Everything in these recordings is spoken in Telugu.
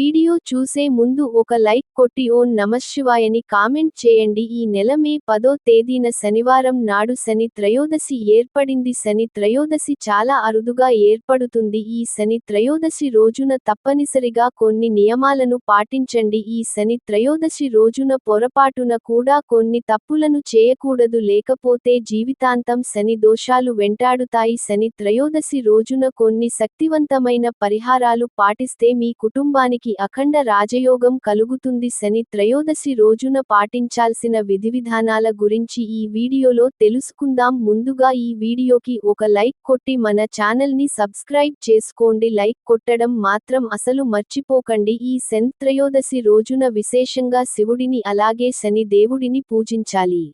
ವಿಡಿಯೋ వీడియో చూసే ముందు ఒక లైక్ కొట్టి ఓ నమశివాయని కామెంట్ చేయండి. ఈ నెల మే పదో తేదీన శనివారం నాడు శని త్రయోదశి ఏర్పడింది. శని త్రయోదశి చాలా అరుదుగా ఏర్పడుతుంది. ఈ శని త్రయోదశి రోజున తప్పనిసరిగా కొన్ని నియమాలను పాటించండి. ఈ శని త్రయోదశి రోజున పొరపాటున కూడా కొన్ని తప్పులను చేయకూడదు. లేకపోతే జీవితాంతం శని దోషాలు వెంటాడుతాయి. శని త్రయోదశి రోజున కొన్ని శక్తివంతమైన పరిహారాలు పాటిస్తే మీ కుటుంబానికి అఖండ రాజయోగం కలుగుతుంది శని త్రయోదశి రోజున పాటించాల్సిన విధివిధానాల గురించి ఈ వీడియోలో తెలుసుకుందాం. ముందుగా ఈ వీడియోకి ఒక లైక్ కొట్టి మన ఛానల్ని సబ్స్క్రైబ్ చేసుకోండి. లైక్ కొట్టడం మాత్రం అసలు మర్చిపోకండి. ఈ శని త్రయోదశి రోజున విశేషంగా శివుడిని అలాగే శని దేవుడిని పూజించాలి.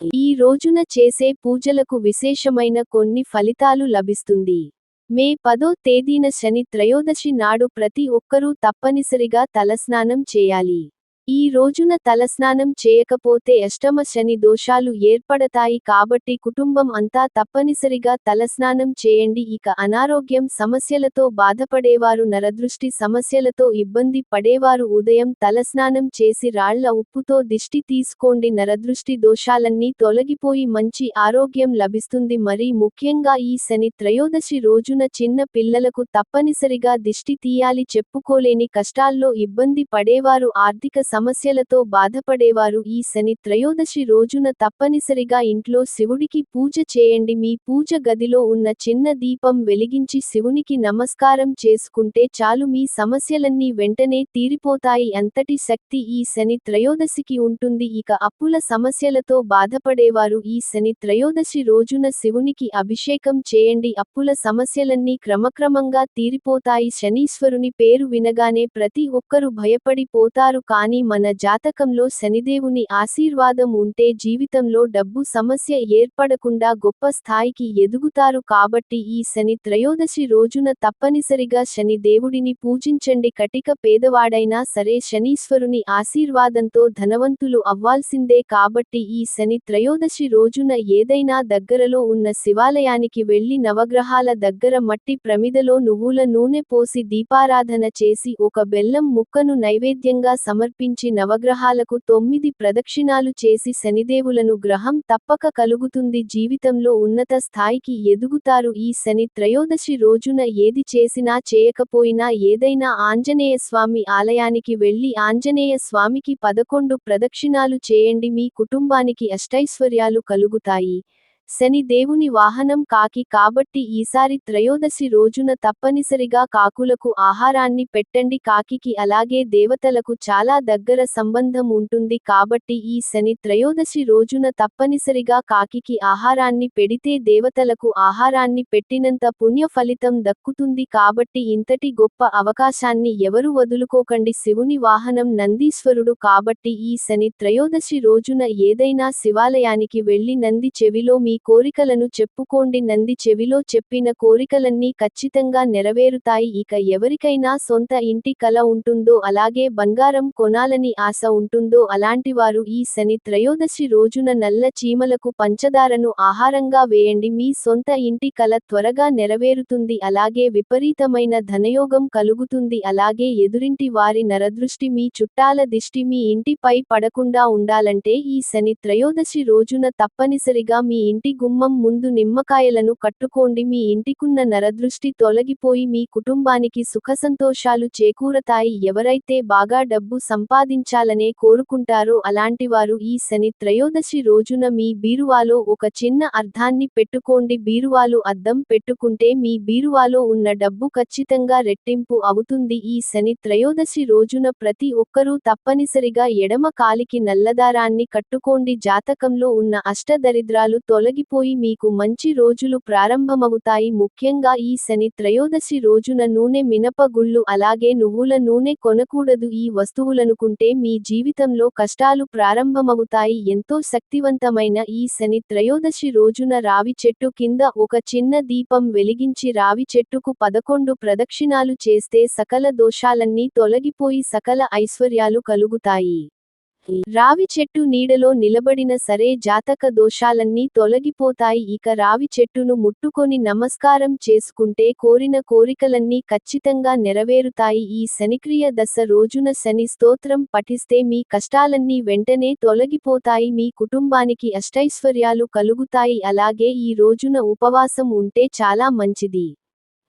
ఈ రోజున చేసే పూజలకు విశేషమైన కొన్ని ఫలితాలు లభిస్తుంది. మే పదో తేదీన శని త్రయోదశి నాడు ప్రతి ఒక్కరూ తప్పనిసరిగా తలస్నానం చేయాలి. ఈ రోజున తలస్నానం చేయకపోతే అష్టమ శని దోషాలు ఏర్పడతాయి కాబట్టి కుటుంబం అంతా తప్పనిసరిగా తలస్నానం చేయండి. ఇక అనారోగ్యం సమస్యలతో బాధపడేవారు నరదృష్టి సమస్యలతో ఇబ్బంది పడేవారు ఉదయం తలస్నానం చేసి రాళ్ళ ఉప్పుతో దిష్టి తీసుకోండి. నరదృష్టి దోషాలన్నీ తొలగిపోయి మంచి ఆరోగ్యం లభిస్తుంది. మరి ముఖ్యంగా ఈ శని త్రయోదశి రోజున చిన్న పిల్లలకు తప్పనిసరిగా దిష్టి తీయాలి. చెప్పుకోలేని కష్టాల్లో ఇబ్బంది పడేవారు ఆర్థిక సమస్యలతో బాధపడేవారు. ఈ శని త్రయోదశి రోజున తప్పనిసరిగా ఇంట్లో శివుడికి పూజ చేయండి. మీ పూజ గదిలో ఉన్న చిన్న దీపం వెలిగించి శివునికి నమస్కారం చేసుకుంటే చాలు. మీ సమస్యలన్నీ వెంటనే తీరిపోతాయి. అంతటి శక్తి ఈ శని త్రయోదశికి ఉంటుంది. ఇక అప్పుల సమస్యలతో బాధపడేవారు. ఈ శని త్రయోదశి రోజున శివునికి అభిషేకం చేయండి. అప్పుల సమస్యలన్నీ క్రమక్రమంగా తీరిపోతాయి. శనీశ్వరుని పేరు వినగానే ప్రతి ఒక్కరూ భయపడిపోతారు. కానీ మన జాతకంలో శనిదేవుని ఆశీర్వాదం ఉంటే జీవితంలో డబ్బు సమస్య ఏర్పడకుండా గొప్ప స్థాయికి ఎదుగుతారు కాబట్టి ఈ శని త్రయోదశి రోజున తప్పనిసరిగా శని దేవుడిని పూజించండి. కటిక పేదవాడైనా సరే శనీశ్వరుని ఆశీర్వాదంతో ధనవంతులు అవ్వాల్సిందే కాబట్టి ఈ శని త్రయోదశి రోజున ఏదైనా దగ్గరలో ఉన్న శివాలయానికి వెళ్ళి నవగ్రహాల దగ్గర మట్టి ప్రమిదలో నువ్వుల నూనె పోసి దీపారాధన చేసి ఒక బెల్లం ముక్కను నైవేద్యంగా సమర్పించి నవగ్రహాలకు తొమ్మిది ప్రదక్షిణాలు చేసి శనిదేవులను గ్రహం తప్పక కలుగుతుంది జీవితంలో ఉన్నత స్థాయికి ఎదుగుతారు. ఈ శని త్రయోదశి రోజున ఏది చేసినా చేయకపోయినా ఏదైనా ఆంజనేయ స్వామి ఆలయానికి వెళ్ళి ఆంజనేయ స్వామికి పదకొండు ప్రదక్షిణాలు చేయండి. మీ కుటుంబానికి అష్టైశ్వర్యాలు కలుగుతాయి. శని దేవుని వాహనం కాకి కాబట్టి ఈసారి త్రయోదశి రోజున తప్పనిసరిగా కాకులకు ఆహారాన్ని పెట్టండి. కాకికి అలాగే దేవతలకు చాలా దగ్గర సంబంధం ఉంటుంది కాబట్టి ఈ శని త్రయోదశి రోజున తప్పనిసరిగా కాకికి ఆహారాన్ని పెడితే దేవతలకు ఆహారాన్ని పెట్టినంత పుణ్య ఫలితం దక్కుతుంది కాబట్టి ఇంతటి గొప్ప అవకాశాన్ని ఎవరు వదులుకోకండి. శివుని వాహనం నందీశ్వరుడు కాబట్టి ఈ శని త్రయోదశి రోజున ఏదైనా శివాలయానికి వెళ్ళి నంది చెవిలో మీ కోరికలను చెప్పుకోండి నంది చెవిలో చెప్పిన కోరికలన్నీ ఖచ్చితంగా నెరవేరుతాయి. ఇక ఎవరికైనా సొంత ఇంటి కల ఉంటుందో అలాగే బంగారం కొనాలని ఆశ ఉంటుందో అలాంటివారు ఈ శని త్రయోదశి రోజున నల్ల చీమలకు పంచదారను ఆహారంగా వేయండి. మీ సొంత ఇంటి కల త్వరగా నెరవేరుతుంది అలాగే విపరీతమైన ధనయోగం కలుగుతుంది అలాగే ఎదురింటి వారి నరదృష్టి మీ చుట్టాల దిష్టి మీ ఇంటిపై పడకుండా ఉండాలంటే ఈ శని త్రయోదశి రోజున తప్పనిసరిగా మీ ఇంటి గుమ్మం ముందు నిమ్మకాయలను కట్టుకోండి. మీ ఇంటికున్న నరదృష్టి తొలగిపోయి మీ కుటుంబానికి సుఖసంతోషాలు చేకూరతాయి. ఎవరైతే బాగా డబ్బు సంపాదించాలనే కోరుకుంటారో అలాంటివారు ఈ శని త్రయోదశి రోజున మీ బీరువాలో ఒక చిన్న అర్ధాన్ని పెట్టుకోండి. బీరువాలు అద్దం పెట్టుకుంటే మీ బీరువాలో ఉన్న డబ్బు ఖచ్చితంగా రెట్టింపు అవుతుంది. ఈ శని త్రయోదశి రోజున ప్రతి ఒక్కరూ తప్పనిసరిగా ఎడమ కాలికి నల్లదారాన్ని కట్టుకోండి. జాతకంలో ఉన్న అష్టదరిద్రాలు తొలగిపోయి మీకు మంచి రోజులు ప్రారంభమవుతాయి. ముఖ్యంగా ఈ శని త్రయోదశి రోజున నూనె మినపగుళ్ళు అలాగే నువ్వుల నూనె కొనకూడదు. ఈ వస్తువులనుకుంటే మీ జీవితంలో కష్టాలు ప్రారంభమవుతాయి. ఎంతో శక్తివంతమైన ఈ శని త్రయోదశి రోజున రావి చెట్టు కింద ఒక చిన్న దీపం వెలిగించి రావి చెట్టుకు పదకొండు ప్రదక్షిణాలు చేస్తే సకల దోషాలన్నీ తొలగిపోయి సకల ఐశ్వర్యాలు కలుగుతాయి. రావి చెట్టు నీడలో నిలబడిన సరే జాతక దోషాలన్నీ తొలగిపోతాయి. ఇక రావి చెట్టును ముట్టుకొని నమస్కారం చేసుకుంటే కోరిన కోరికలన్నీ ఖచ్చితంగా నెరవేరుతాయి. ఈ శనిక్రియ దశ రోజున శని స్తోత్రం పఠిస్తే మీ కష్టాలన్నీ వెంటనే తొలగిపోతాయి. మీ కుటుంబానికి అష్టైశ్వర్యాలు కలుగుతాయి. అలాగే ఈ రోజున ఉపవాసం ఉంటే చాలా మంచిది.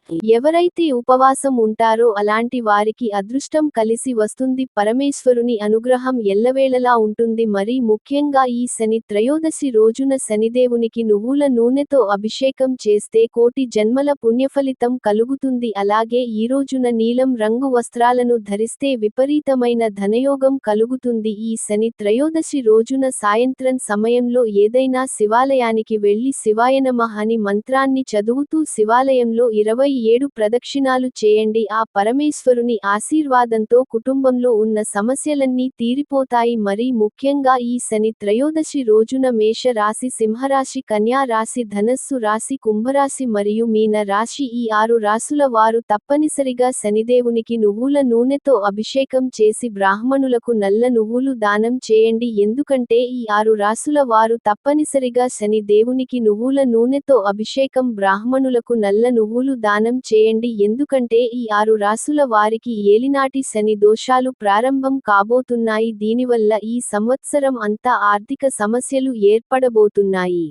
ఎవరైతే ఉపవాసం ఉంటారో అలాంటి వారికి అదృష్టం కలిసి వస్తుంది. పరమేశ్వరుని అనుగ్రహం ఎల్లవేళలా ఉంటుంది. మరి ముఖ్యంగా ఈ శని త్రయోదశి రోజున శనిదేవునికి నువ్వుల నూనెతో అభిషేకం చేస్తే కోటి జన్మల పుణ్యఫలితం కలుగుతుంది. అలాగే ఈ రోజున నీలం రంగు వస్త్రాలను ధరిస్తే విపరీతమైన ధనయోగం కలుగుతుంది. ఈ శని త్రయోదశి రోజున సాయంత్రం సమయంలో ఏదైనా శివాలయానికి వెళ్ళి శివాయనమః అని మంత్రాన్ని చదువుతూ శివాలయంలో ఇరవై ఏడు ప్రదక్షిణాలు చేయండి. ఆ పరమేశ్వరుని ఆశీర్వాదంతో కుటుంబంలో ఉన్న సమస్యలన్నీ తీరిపోతాయి. మరి ముఖ్యంగా ఈ శని త్రయోదశి రోజున మేష రాశి సింహరాశి కన్యా రాశి ధనస్సు రాశి కుంభరాశి మరియు మీన రాశి ఈ ఆరు రాసుల వారు తప్పనిసరిగా శనిదేవునికి నువ్వుల నూనెతో అభిషేకం చేసి బ్రాహ్మణులకు నల్ల నువ్వులు దానం చేయండి. ఎందుకంటే ఈ ఆరు రాసుల వారు తప్పనిసరిగా శని దేవునికి నువ్వుల నూనెతో అభిషేకం బ్రాహ్మణులకు నల్ల నువ్వులు దానం చేయండి. ఎందుకంటే ఈ ఆరు రాసుల వారికి ఏలినాటి శని దోషాలు ప్రారంభం కాబోతున్నాయి. దీనివల్ల ఈ సంవత్సరం అంతా ఆర్థిక సమస్యలు ఏర్పడబోతున్నాయి.